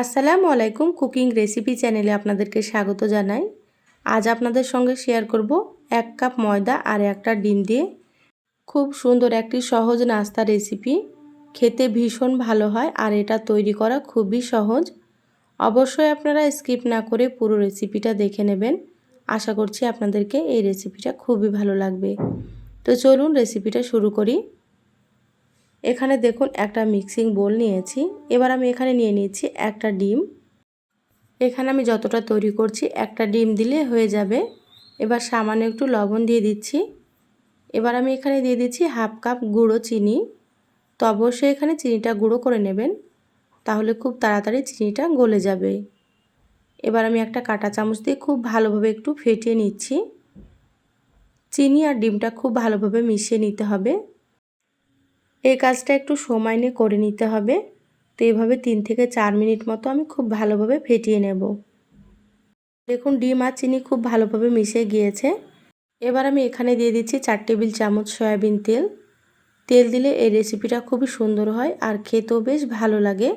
আসসালামু আলাইকুম cooking recipe চ্যানেলে আপনাদেরকে স্বাগত জানাই। আজ আপনাদের সঙ্গে শেয়ার করব এক কাপ ময়দা আর একটা ডিম দিয়ে খুব সুন্দর একটি সহজ নাস্তা রেসিপি। খেতে ভীষণ ভালো হয় আর এটা তৈরি করা খুবই সহজ। অবশ্যই আপনারা স্কিপ না করে পুরো রেসিপিটা দেখে নেবেন। আশা করছি আপনাদেরকে এই রেসিপিটা খুবই ভালো লাগবে। তো চলুন রেসিপিটা শুরু করি। এখানে দেখুন একটা মিক্সিং বোল নিয়েছি। এবার আমি এখানে নিয়ে নিয়েছি একটা ডিম। এখানে আমি যতটা তৈরি করছি, একটা ডিম দিলে হয়ে যাবে। এবার সামান্য একটু লবণ দিয়ে দিচ্ছি। এবার আমি এখানে দিয়ে দিচ্ছি হাফ কাপ গুঁড়ো চিনি। তো অবশ্যই এখানে চিনিটা গুঁড়ো করে নেবেন, তাহলে খুব তাড়াতাড়ি চিনিটা গলে যাবে। এবার আমি একটা কাঁটা চামচ দিয়ে খুব ভালোভাবে একটু ফেটিয়ে নিচ্ছি। চিনি আর ডিমটা খুব ভালোভাবে মিশিয়ে নিতে হবে। এই কাজটা একটু সময় নিয়ে করে নিতে হবে। তো এইভাবে তিন থেকে চার মিনিট মতো আমি খুব ভালোভাবে ফেটিয়ে নেব। দেখুন, ডিম আর চিনি খুব ভালোভাবে মিশে গিয়েছে। এবার আমি এখানে দিয়ে দিচ্ছি চার টেবিল চামচ সয়াবিন তেল। তেল দিলে এই রেসিপিটা খুবই সুন্দর হয় আর খেতেও বেশ ভালো লাগে।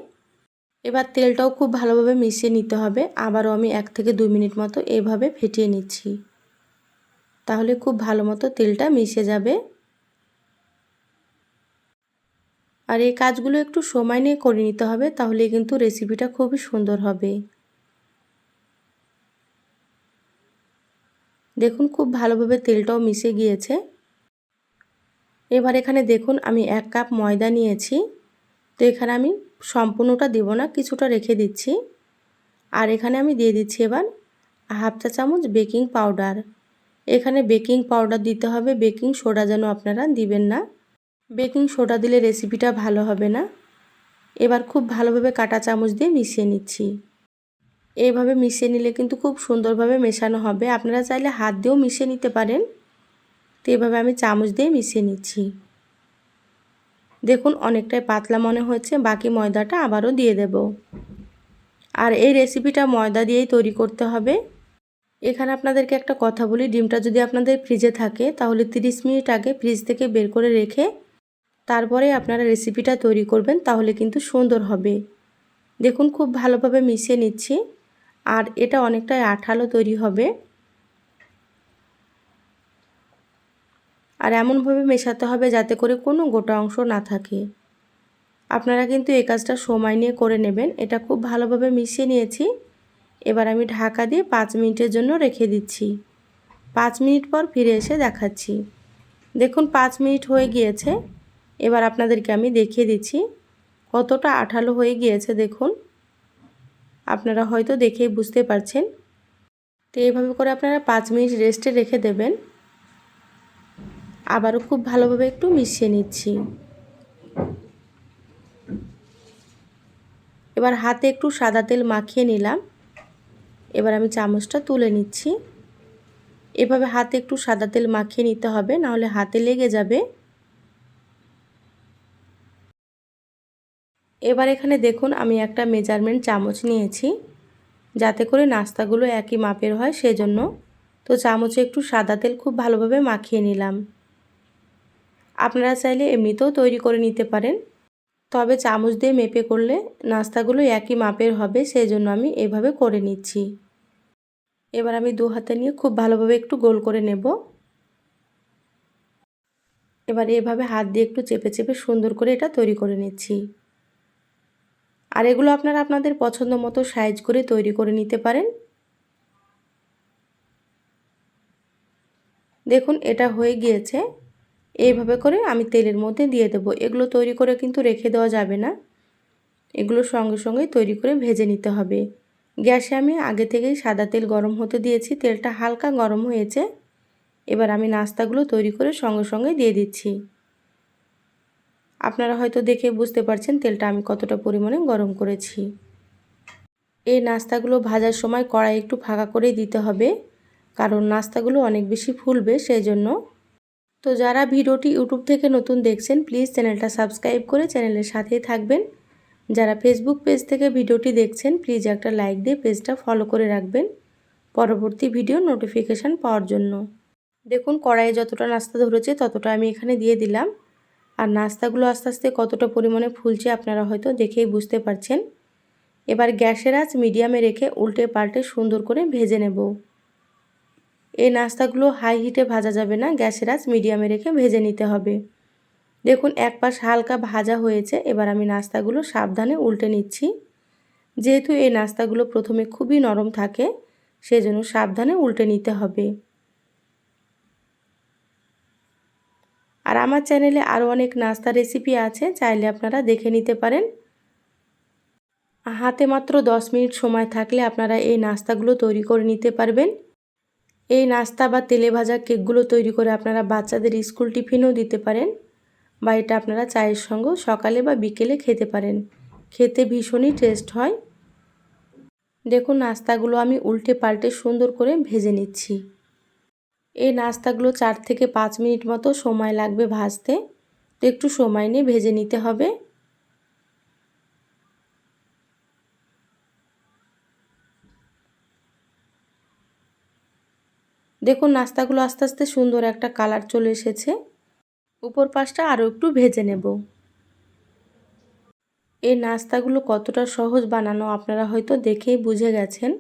এবার তেলটাও খুব ভালোভাবে মিশিয়ে নিতে হবে। আবারও আমি এক থেকে দুই মিনিট মতো এভাবে ফেটিয়ে নিচ্ছি। তাহলে খুব ভালো মতো তেলটা মিশে যাবে। আর এই কাজগুলো একটু সময় নিয়ে করে নিতে হবে, তাহলে কিন্তু রেসিপিটা খুবই সুন্দর হবে। দেখুন, খুব ভালোভাবে তেলটাও মিশে গিয়েছে। এবার এখানে দেখুন, আমি এক কাপ ময়দা নিয়েছি। তো এখানে আমি সম্পূর্ণটা দেব না, কিছুটা রেখে দিচ্ছি। আর এখানে আমি দিয়ে দিচ্ছি এবার হাফ চা চামচ বেকিং পাউডার এখানে বেকিং পাউডার দিতে হবে বেকিং সোডা যেন আপনারা দিবেন না। বেকিং সোডা দিলে রেসিপিটা ভালো হবে না? এবার খুব ভালোভাবে কাটা চামচ দিয়ে মিশিয়ে নিচ্ছি। এইভাবে মিশিয়ে নিলে কিন্তু খুব সুন্দরভাবে মেশানো হবে। আপনারা চাইলে হাত দিয়েও মিশিয়ে নিতে পারেন। তো এভাবে আমি চামচ দিয়ে মিশিয়ে নিচ্ছি। দেখুন, অনেকটাই পাতলা মনে হচ্ছে। বাকি ময়দাটা আবারও দিয়ে দেব। আর এই রেসিপিটা ময়দা দিয়েই তৈরি করতে হবে। এখানে আপনাদেরকে একটা কথা বলি। ডিমটা যদি আপনাদের ফ্রিজে থাকে, তাহলে 30 মিনিট আগে ফ্রিজ থেকে বের করে রেখে তারপরে আপনারা রেসিপিটা তৈরি করবেন, তাহলে কিন্তু সুন্দর হবে। দেখুন, খুব ভালোভাবে মিশিয়ে নিচ্ছি। আর এটা অনেকটাই আঠালো তৈরি হবে। আর এমনভাবে মেশাতে হবে যাতে করে কোনো গোটা অংশ না থাকে। আপনারা কিন্তু এই কাজটা সময় নিয়ে করে নেবেন। এটা খুব ভালোভাবে মিশিয়ে নিয়েছি। এবার আমি ঢাকা দিয়ে পাঁচ মিনিটের জন্য রেখে দিচ্ছি। পাঁচ মিনিট পর ফিরে এসে দেখাচ্ছি। দেখুন, পাঁচ মিনিট হয়ে গিয়েছে। এবার আপনাদেরকে আমি দেখিয়ে দিচ্ছি কতটা আঠালো হয়ে গিয়েছে, দেখুন। আপনারা হয়তো দেখেই বুঝতে পারছেন। তো এইভাবে করে আপনারা পাঁচ মিনিট রেস্টে রেখে দেবেন। আবারও খুব ভালোভাবে একটু মিশিয়ে নিচ্ছি। এবার হাতে একটু সাদা তেল মাখিয়ে নিলাম। এবার আমি চামচটা তুলে নিচ্ছি। এভাবে হাতে একটু সাদা তেল মাখিয়ে নিতে হবে, নাহলে হাতে লেগে যাবে। এবার এখানে দেখুন আমি একটা মেজারমেন্ট চামচ নিয়েছি, যাতে করে নাস্তাগুলো একই মাপের হয় সেজন্য। তো চামচে একটু সাদা তেল খুব ভালোভাবে মাখিয়ে নিলাম। আপনারা চাইলে এমনিতেও তৈরি করে নিতে পারেন। তবে চামচ দিয়ে মেপে করলে নাস্তাগুলো একই মাপের হবে সেই জন্য আমি এভাবে করে নিচ্ছি। এবার আমি দু হাতে নিয়ে খুব ভালোভাবে একটু গোল করে নেব। এবার এভাবে হাত দিয়ে একটু চেপে চেপে সুন্দর করে এটা তৈরি করে নিচ্ছি। আর এগুলো আপনারা আপনাদের পছন্দ মতো সাইজ করে তৈরি করে নিতে পারেন। দেখুন, এটা হয়ে গিয়েছে। এইভাবে করে আমি তেলের মধ্যে দিয়ে দেবো। এগুলো তৈরি করে কিন্তু রেখে দেওয়া যাবে না। এগুলো সঙ্গে সঙ্গে তৈরি করে ভেজে নিতে হবে। গ্যাসে আমি আগে থেকেই সাদা তেল গরম হতে দিয়েছি। তেলটা হালকা গরম হয়েছে। এবার আমি নাস্তাগুলো তৈরি করে সঙ্গে সঙ্গে দিয়ে দিচ্ছি। আপনারা হয়তো দেখে বুঝতে পারছেন তেলটা আমি কতটা পরিমাণে গরম করেছি। এই নাস্তাগুলো ভাজার সময় কড়াই একটু ফাঁকা করে দিতে হবে, কারণ নাস্তাগুলো অনেক বেশি ফুলবে সেই জন্য তো যারা ভিডিওটি ইউটিউব থেকে নতুন দেখছেন, প্লিজ চ্যানেলটা সাবস্ক্রাইব করে চ্যানেলের সাথেই থাকবেন। যারা ফেসবুক পেজ থেকে ভিডিওটি দেখছেন, প্লিজ একটা লাইক দিয়ে পেজটা ফলো করে রাখবেন পরবর্তী ভিডিও নোটিফিকেশান পাওয়ার জন্য। দেখুন, কড়াইয়ে যতটা নাস্তা ধরেছে ততটা আমি এখানে দিয়ে দিলাম। আর নাস্তাগুলো আস্তে আস্তে কতটা পরিমাণে ফুলছে আপনারা হয়তো দেখেই বুঝতে পারছেন। এবার গ্যাসের আঁচ মিডিয়ামে রেখে উল্টে পাল্টে সুন্দর করে ভেজে নেব। এই নাস্তাগুলো হাই হিটে ভাজা যাবে না, গ্যাসের আঁচ মিডিয়ামে রেখে ভেজে নিতে হবে। দেখুন, এক পাশ হালকা ভাজা হয়েছে, এবার আমি নাস্তাগুলো সাবধানে উল্টে নিচ্ছি। যেহেতু এই নাস্তাগুলো প্রথমে খুবই নরম থাকে, সেজন্য সাবধানে উল্টে নিতে হবে। আর আমার চ্যানেলে আরও অনেক নাস্তা রেসিপি আছে, চাইলে আপনারা দেখে নিতে পারেন। হাতে মাত্র দশ মিনিট সময় থাকলে আপনারা এই নাস্তাগুলো তৈরি করে নিতে পারবেন। এই নাস্তা বা তেলে ভাজা কেকগুলো তৈরি করে আপনারা বাচ্চাদের স্কুল টিফিনও দিতে পারেন বা এটা আপনারা চায়ের সঙ্গে সকালে বা বিকেলে খেতে পারেন। খেতে ভীষণই টেস্ট হয়। দেখুন, নাস্তাগুলো আমি উল্টে পাল্টে সুন্দর করে ভেজে নিচ্ছি। এই নাস্তাগুলো চার থেকে পাঁচ মিনিট মতো সময় লাগবে ভাজতে। তো একটু সময় নিয়ে ভেজে নিতে হবে। দেখুন, নাস্তাগুলো আস্তে আস্তে সুন্দর একটা কালার চলে এসেছে। উপর পাশটা আরও একটু ভেজে নেব। এই নাস্তাগুলো কতটা সহজ বানানো আপনারা হয়তো দেখেই বুঝে গেছেন।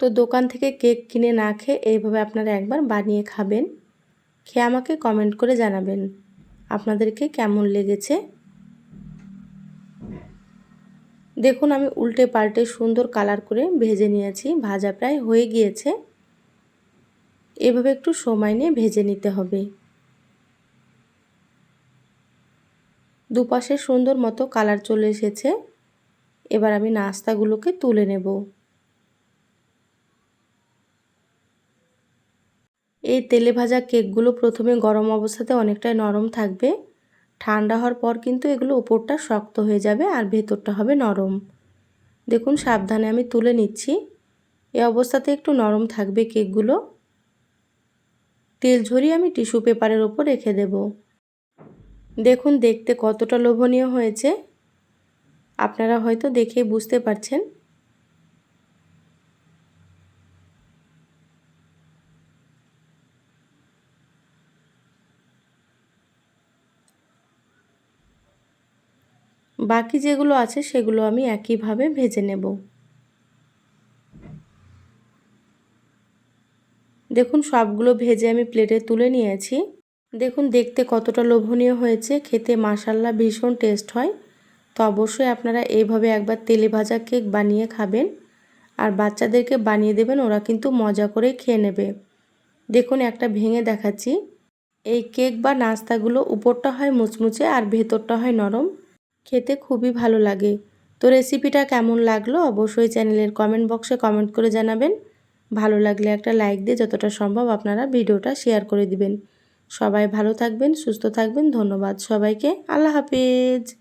তো দোকান থেকে কেক কিনে না খেয়ে এইভাবে আপনারা একবার বানিয়ে খাবেন। খেয়ে আমাকে কমেন্ট করে জানাবেন আপনাদেরকে কেমন লেগেছে। দেখুন, আমি উল্টে পাল্টে সুন্দর কালার করে ভেজে নিয়েছি, ভাজা প্রায় হয়ে গিয়েছে। এভাবে একটু সময় নিয়ে ভেজে নিতে হবে। দুপাশে সুন্দর মতো কালার চলে এসেছে। এবার আমি নাস্তাগুলোকে তুলে নেব। এই তেলে ভাজা কেকগুলো প্রথমে গরম অবস্থাতে অনেকটাই নরম থাকবে। ঠান্ডা হওয়ার পর কিন্তু এগুলো উপরটা শক্ত হয়ে যাবে আর ভেতরটা হবে নরম। দেখুন, সাবধানে আমি তুলে নিচ্ছি। এ অবস্থাতে একটু নরম থাকবে কেকগুলো। তেল ঝরিয়ে আমি টিস্যু পেপারের ওপর রেখে দেব। দেখুন, দেখতে কতটা লোভনীয় হয়েছে। আপনারা হয়তো দেখেই বুঝতে পারছেন বাকি যেগুলো আছে সেগুলো আমি একইভাবে ভেজে নেব। দেখুন, সবগুলো ভেজে আমি প্লেটে তুলে নিয়েছি। দেখুন, দেখতে কতটা লোভনীয় হয়েছে। খেতে মাসাল্লা ভীষণ টেস্ট হয়। তো অবশ্যই আপনারা এইভাবে একবার তেলে ভাজা কেক বানিয়ে খাবেন। আর বাচ্চাদেরকে বানিয়ে দেবেন, ওরা কিন্তু মজা করে খেয়ে নেবে। দেখুন, একটা ভেঙে দেখাচ্ছি। এই কেক বা নাস্তাগুলো উপরটা হয় মুচমুচে আর ভেতরটা হয় নরম। খেতে খুবই ভালো লাগে। তো রেসিপিটা কেমন লাগল অবশ্যই চ্যানেলের কমেন্ট বক্সে কমেন্ট করে জানাবেন। ভালো লাগলে একটা লাইক দিয়ে যতটা সম্ভব আপনারা ভিডিওটা শেয়ার করে দিবেন। সবাই ভালো থাকবেন, সুস্থ থাকবেন, ধন্যবাদ সবাইকে, আল্লাহ হাফিজ।